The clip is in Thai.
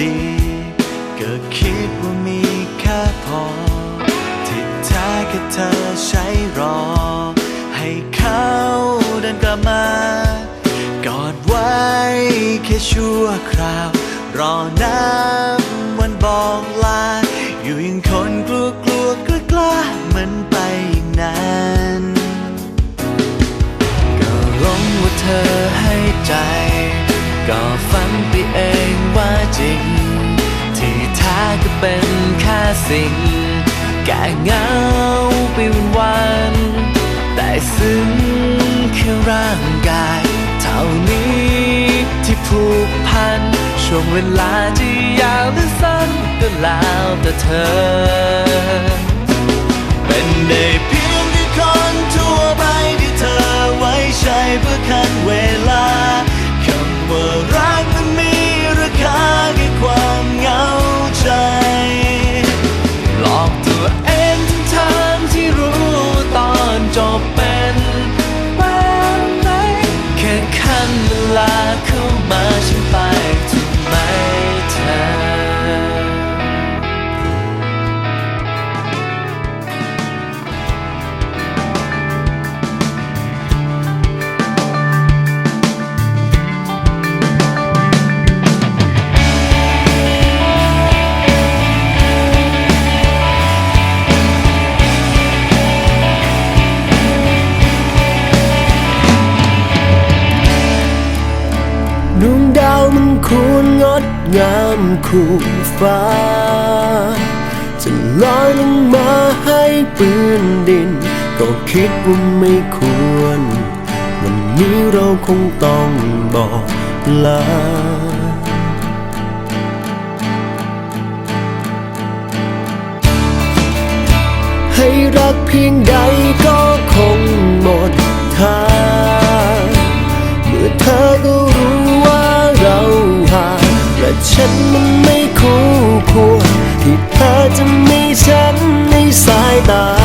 ดี ก็คิดว่ามีแค่พอ ที่แท้แค่เธอใช้รอ ให้เขาเดินกลับมากอดไว้แค่ชั่วคราว รอนาน จริง ที่แท้ก็เป็นแค่สิ่ง แก่เงาไปวันวันแต่ซึ้งแค่ร่างกาย เท่านี้ที่ผูกพัน ช่วงเวลาที่ยาวหรือสั้นก็แล้วแต่เธอ มันควรงดงามคู่ฟ้า จะลอยลงมาให้ปืนดิน ก็คิดว่าไม่ควร วันนี้เราคงต้องบอกลาให้รักเพียงใดก็คงหมดทางเมื่อเธอก็รู้างและฉันมันไม่คู่ควรที่เธอจะมีฉันในสายตา